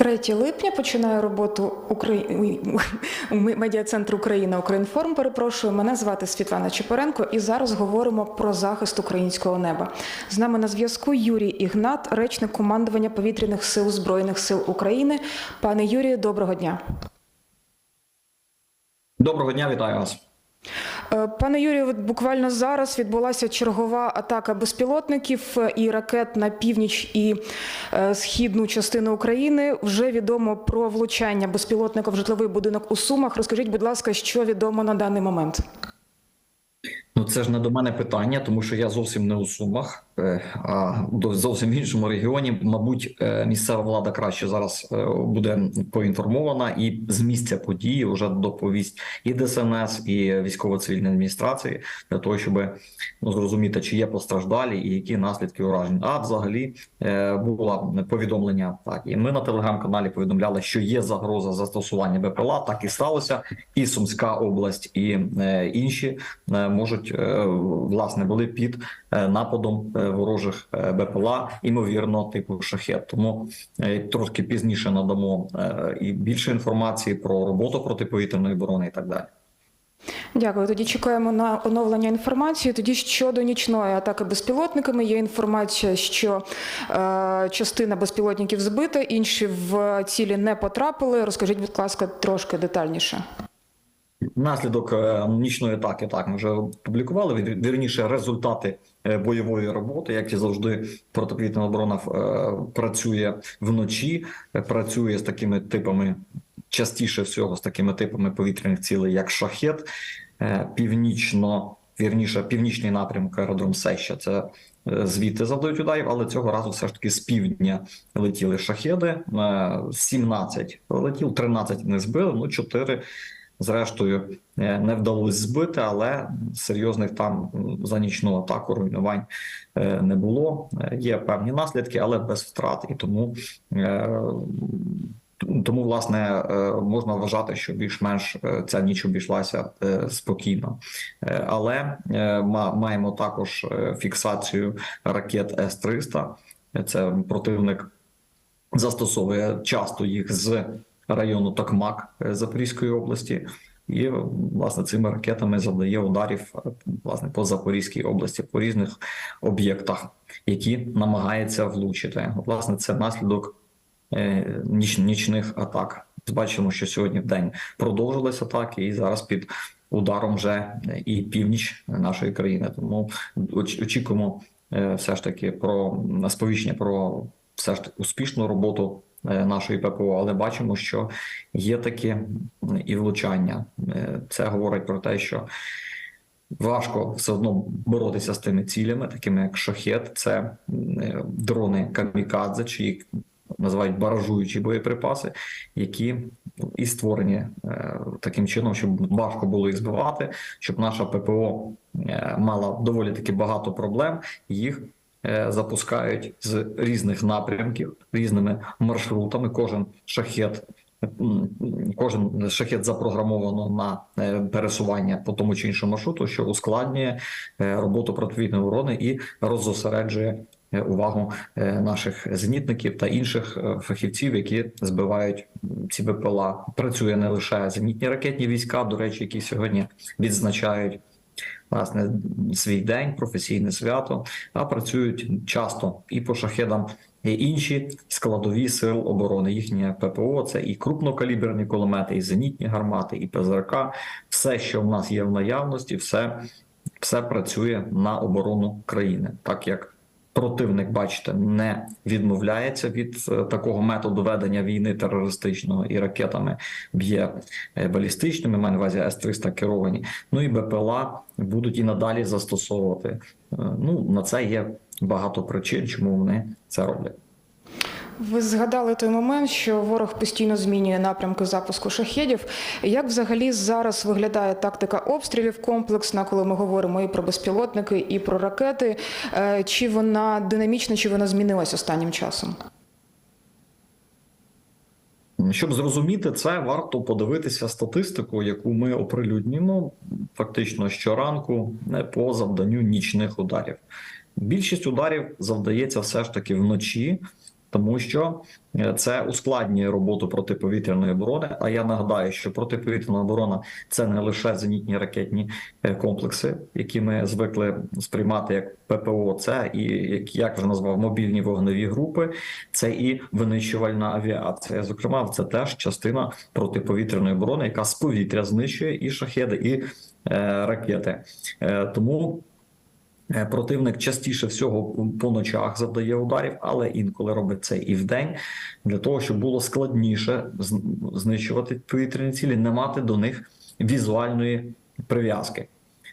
3 липня починає роботу Украї... медіа-центр Україна Українформ. Перепрошую, мене звати Світлана Чепоренко, і зараз говоримо про захист українського неба. З нами на зв'язку Юрій Ігнат, речник командування повітряних сил збройних сил України. Пане Юрію, доброго дня. Доброго дня, вітаю вас. Е, Пане Юрію, буквально зараз відбулася чергова атака безпілотників е, і ракет на північ і е, східну частину України. Вже відомо про влучання безпілотника в житловий будинок у Сумах. Розкажіть, будь ласка, що відомо на даний момент? Ну це ж не до мене питання, тому що я зовсім не у Сумах, а зовсім в іншому регіоні. Мабуть, е, місцева влада краще зараз е, буде поінформована і з місця події вже доповість і ДСНС, і військово-цивільні адміністрації для того, щоб ну, зрозуміти, чи є постраждалі і які наслідки уражень. А взагалі е, було повідомлення так, і ми на телеграм-каналі повідомляли, що є загроза застосування БПЛА. Так і сталося. І Сумська область, і е, інші е, можуть е, власне були під е, нападом е, ворожих е, БПЛА, імовірно, типу шахет. Тому е, трошки пізніше надамо е, і більше інформації про роботу протиповітряної оборони і так далі. Дякую. Тоді чекаємо на оновлення інформації. Тоді щодо нічної атаки безпілотниками є інформація, що е, частина безпілотників збита, інші в цілі не потрапили. Розкажіть, будь ласка, трошки детальніше. Наслідок е, нічної атаки так ми вже публікували. Вір- Вірніше результати е, бойової роботи, як і завжди, протиповітряна оборона е, працює вночі, працює з такими типами, частіше всього з такими типами повітряних цілей, як шахет, північно, вірніше, північний напрямок аеродром Сеща. Це звідти завдають ударів, але цього разу все ж таки з півдня летіли шахеди. е, 17 летів, 13 не збили, ну 4 Зрештою, е, не вдалося збити, але серйозних там за нічну атаку руйнувань е, не було. Е, Є певні наслідки, але без втрат. І тому, тому власне, можна вважати, що більш-менш ця ніч обійшлася спокійно. Але ма- маємо також фіксацію ракет С-300. Це противник застосовує часто їх з району Токмак е, Запорізької області, і власне цими ракетами завдає ударів е, власне по Запорізькій області по різних об'єктах, які намагається влучити. Власне, це наслідок е, ніч, нічних атак. Бачимо, що сьогодні в день продовжилися атаки, і зараз під ударом вже і північ нашої країни. Тому очікуємо все ж таки про сповіщення про все ж таки успішну роботу нашої ППО, але бачимо, що є такі і влучання. Е, Це говорить про те, що важко все одно боротися з тими цілями, такими як шахет, це е, дрони камікадзе, чи їх називають баражуючі боєприпаси, які і створені е, таким чином, щоб важко було їх збивати, щоб наша ППО е, мала доволі таки багато проблем. Їх е, запускають з різних напрямків, різними маршрутами. Кожен шахет. Кожен шахет запрограмовано на е, пересування по тому чи іншому маршруту, що ускладнює е, роботу противітної оборони і роззосереджує е, увагу е, наших зенітників та інших е, фахівців, які збивають ці БПЛА. Працює не лише зенітні ракетні війська, до речі, які сьогодні відзначають власне свій день, професійне свято, а працюють часто і по шахедам. І інші складові сил оборони, їхнє ППО, це і крупнокаліберні кулемети, і зенітні гармати, і ПЗРК. Все, що в нас є в наявності, все, все працює на оборону країни, так як противник, бачите, не відмовляється від е, такого методу ведення війни терористичного і ракетами б'є е, балістичними, маю на увазі С-300 керовані. Ну і БПЛА будуть і надалі застосовувати. Е, Ну на це є багато причин, чому вони це роблять. Ви згадали той момент, що ворог постійно змінює напрямки запуску шахедів. Як взагалі зараз виглядає тактика обстрілів комплексна, коли ми говоримо і про безпілотники, і про ракети? Е, Чи вона динамічна, чи вона змінилась останнім часом? Щоб зрозуміти це, варто подивитися статистику, яку ми оприлюднюємо фактично щоранку е, по завданню нічних ударів. Більшість ударів завдається все ж таки вночі, тому що е, це ускладнює роботу протиповітряної оборони. А я нагадаю, що протиповітряна оборона це не лише зенітні ракетні е, комплекси, які ми звикли сприймати як ППО, це і як, вже назвав мобільні вогневі групи, це і винищувальна авіація. Зокрема, це теж частина протиповітряної оборони, яка з повітря знищує і шахеди, і е, ракети. Е, тому Противник частіше всього по ночах завдає ударів, але інколи робить це і вдень, для того, щоб було складніше знищувати повітряні цілі, не мати до них візуальної прив'язки.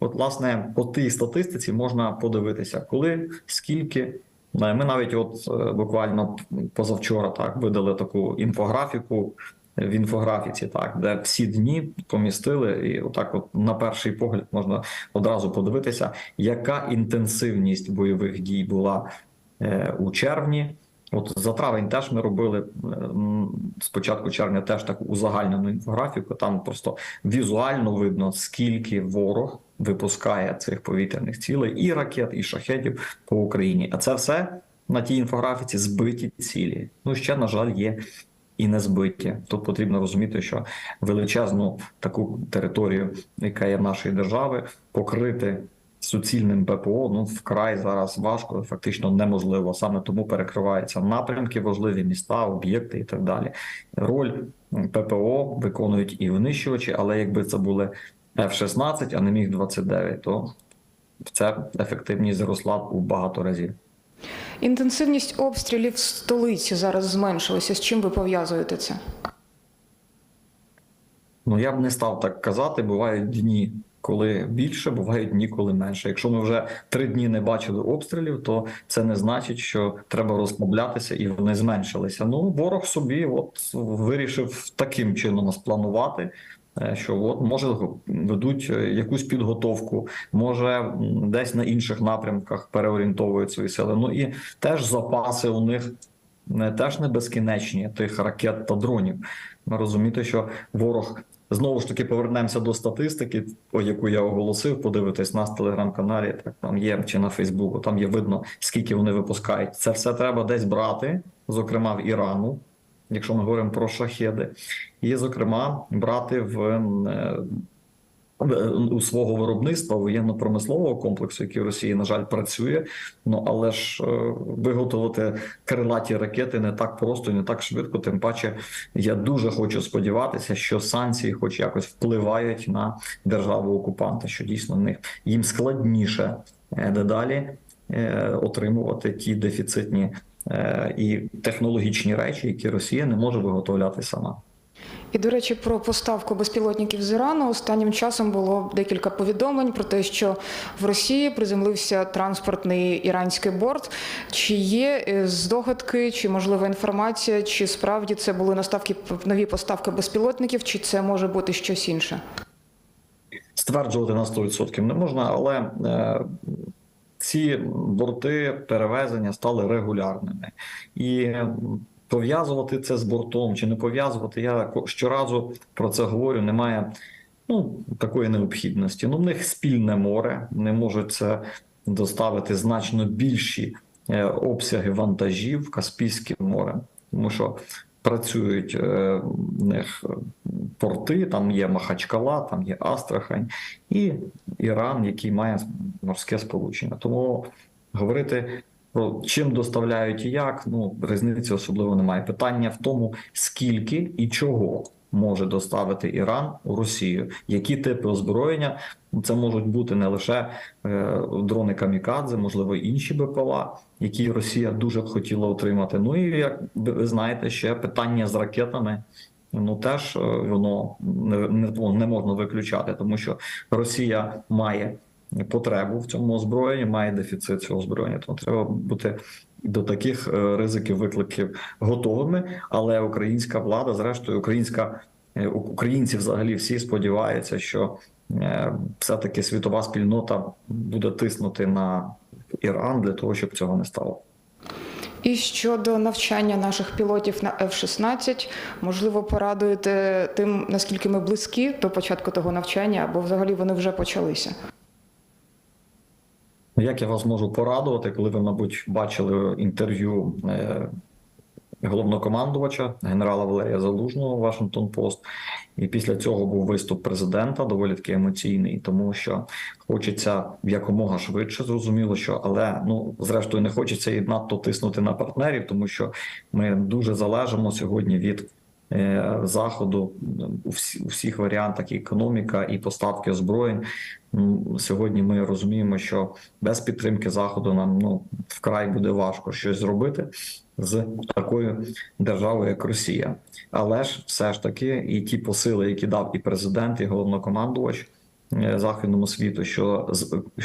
От, власне, по тій статистиці можна подивитися, коли, скільки. Е, Ми навіть, от е, буквально позавчора, так видали таку інфографіку в інфографіці, так де всі дні помістили, і отак, от на перший погляд, можна одразу подивитися, яка інтенсивність бойових дій була е, у червні. От за травень теж ми робили з початку червня теж таку узагальнену інфографіку. Там просто візуально видно, скільки ворог випускає цих повітряних цілей і ракет, і шахедів по Україні. А це все на тій інфографіці збиті цілі. Ну ще на жаль, є і не збиті. Тут потрібно розуміти, що величезну таку територію, яка є нашої держави, покрити суцільним ППО ну вкрай зараз важко, фактично неможливо. Саме тому перекриваються напрямки, важливі міста, об'єкти і так далі. Роль ППО виконують і винищувачі, але якби це були F-16, а не міг 29, то ця ефективність зросла у багато разів. Інтенсивність обстрілів в столиці зараз зменшилася. З чим ви пов'язуєте це? Ну я б не став так казати. Бувають дні, коли більше, бувають дні, коли менше. Якщо ми вже три дні не бачили обстрілів, то це не значить, що треба розслаблятися і вони зменшилися. Ну ворог собі, от вирішив таким чином спланувати. Е, Що от може ведуть е, якусь підготовку, може десь на інших напрямках переорієнтовують свої сили. Ну і теж запаси у них не теж не безкінечні тих ракет та дронів. Розуміти, що ворог знову ж таки повернемося до статистики, о яку я оголосив. Подивитись нас телеграм-каналі, так там є чи на Фейсбуку. Там є видно, скільки вони випускають. Це все треба десь брати, зокрема в Ірану, якщо ми говоримо про шахеди, і зокрема брати в. е, у свого виробництва воєнно-промислового комплексу, який в Росії, на жаль, працює. Ну але ж е, виготовити крилаті ракети не так просто не так швидко. Тим паче, я дуже хочу сподіватися, що санкції, хоч якось, впливають на державу окупанта, що дійсно в них їм складніше е, дедалі отримувати ті дефіцитні і технологічні речі, які Росія не може виготовляти сама. І до речі, про поставку безпілотників з Ірану останнім часом було декілька повідомлень про те, що в Росії приземлився транспортний іранський борт. Чи є е, здогадки, чи можлива інформація, чи справді це були наставки нові поставки безпілотників, чи це може бути щось інше? Стверджувати на 100% не можна, але е, ці борти перевезення стали регулярними і. Пов'язувати це з бортом чи не пов'язувати, я щоразу про це говорю. Немає ну такої необхідності. Ну, в них спільне море, не можуть це доставити значно більші е, обсяги вантажів в Каспійське море, тому що працюють е, в них порти. Там є Махачкала, там є Астрахань і Іран, який має морське сполучення. Тому говорити. Про чим доставляють і як, ну різниці особливо немає. Питання в тому, скільки і чого може доставити Іран у Росію, які типи озброєння. Це можуть бути не лише е, дрони камікадзе, можливо, інші БПЛА, які Росія дуже б хотіла отримати. Ну і як ви знаєте, ще питання з ракетами. Ну теж е, воно не, не, не можна виключати, тому що Росія має потребу в цьому озброєнні, має дефіцит цього озброєння. Тому треба бути до таких е, ризиків, викликів готовими. Але українська влада, зрештою, українська е, українці взагалі всі сподіваються, що е, все-таки світова спільнота буде тиснути на Іран для того, щоб цього не стало. І щодо навчання наших пілотів на F-16, можливо, порадуєте тим, наскільки ми близькі до початку того навчання, або взагалі вони вже почалися. Ну, Як я вас можу порадувати, коли ви, мабуть, бачили інтерв'ю е, головнокомандувача генерала Валерія Залужного Вашингтон Пост. І після цього був виступ президента, доволі таки емоційний, тому що хочеться якомога швидше, зрозуміло, що але ну зрештою не хочеться і надто тиснути на партнерів, тому що ми дуже залежимо сьогодні від заходу у всіх варіантах економіка і поставки озброєнь. Сьогодні ми розуміємо, що без підтримки заходу нам ну вкрай буде важко щось зробити з такою державою, як Росія. Але ж все ж таки, і ті посили, які дав і президент, і головнокомандувач е, західному світу, що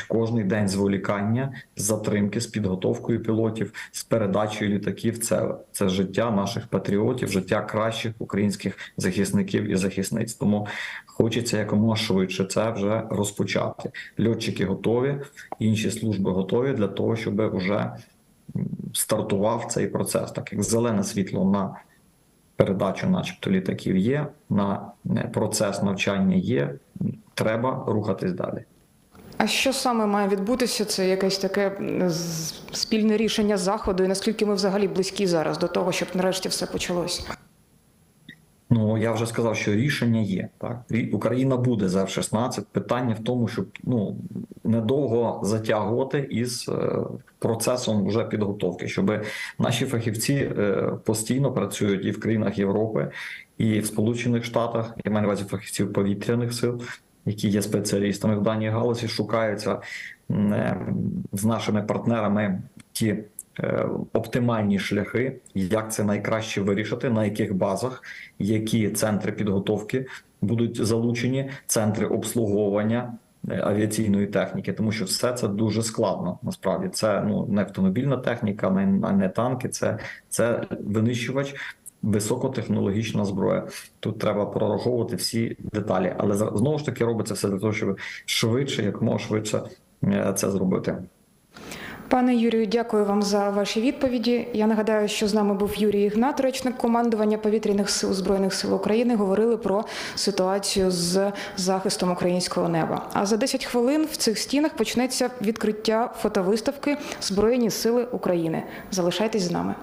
кожний день зволікання, затримки з підготовкою пілотів, з передачею літаків, це, це життя наших патріотів, життя кращих українських захисників і захисниць. Тому хочеться якомога швидше це вже розпочати. Льотчики готові, інші служби готові для того, щоб вже стартував цей процес, так як зелене світло на передачу, начебто, літаків є, на е, процес навчання є. Треба рухатись далі. А що саме має відбутися? Це якесь таке спільне рішення заходу, і наскільки ми взагалі близькі зараз до того, щоб нарешті все почалось? Ну я вже сказав, що рішення є. Так Україна буде за F-16. Питання в тому, щоб ну недовго затягувати із е, процесом вже підготовки, щоб наші фахівці е, постійно працюють і в країнах Європи, і в Сполучених Штатах. Я маю на увазі фахівців повітряних сил, які є спеціалістами в даній галузі, шукаються е, з нашими партнерами ті оптимальні шляхи, як це найкраще вирішити, на яких базах, які центри підготовки будуть залучені, центри обслуговування авіаційної техніки, тому що все це дуже складно. Насправді це ну не автомобільна техніка, не, не танки, це, це винищувач. Високотехнологічна зброя. Тут треба прораховувати всі деталі, але знову ж таки робиться все для того, щоб швидше, як можна швидше е, це зробити. Пане Юрію, дякую вам за ваші відповіді. Я нагадаю, що з нами був Юрій Ігнат, речник командування повітряних сил збройних сил України. Говорили про ситуацію з захистом українського неба. А за 10 хвилин в цих стінах почнеться відкриття фотовиставки Збройні сили України. Залишайтесь з нами.